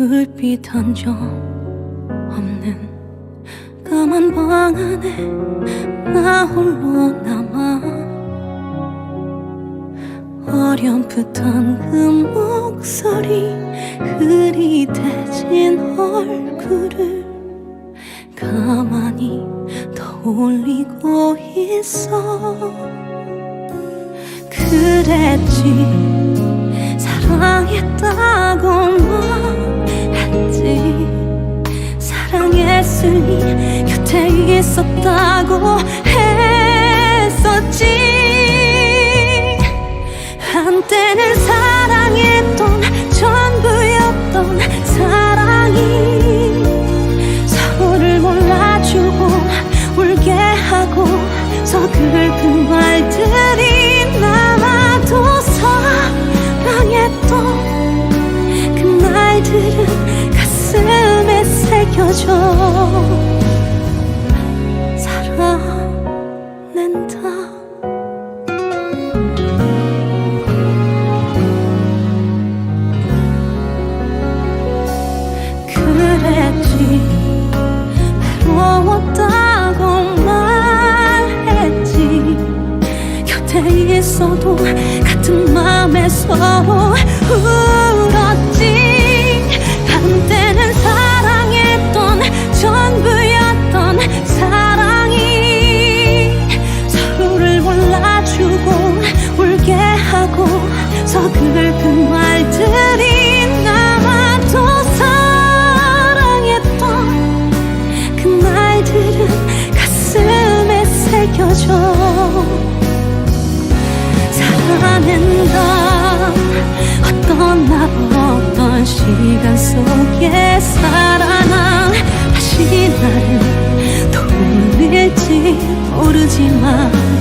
밤 불빛 한 점 없는 까만 방 안에 나 홀로 남아 어렴풋한 그 목소리 흐릿해진 얼굴을 가만히 떠올리고 있어. 그랬지. 사랑했다 있었다고 했었지. 한때는 사랑했던 전부였던 사랑이 서로를 몰라주고 울게 하고 서글픈 말들이 남아도 사랑했던 그 말들은 가슴에 새겨져 곁에 있어도 같은 맘에서 울었지. 한때는 사랑했던 전부였던 사랑이 서로를 몰라주고 울게 하고 서글픈 말들이 남아도 사랑했던 그 말들은 가슴에 새겨져 어떤 날 어떤 시간 속에 살아나 다시 나를 돌릴지 모르지만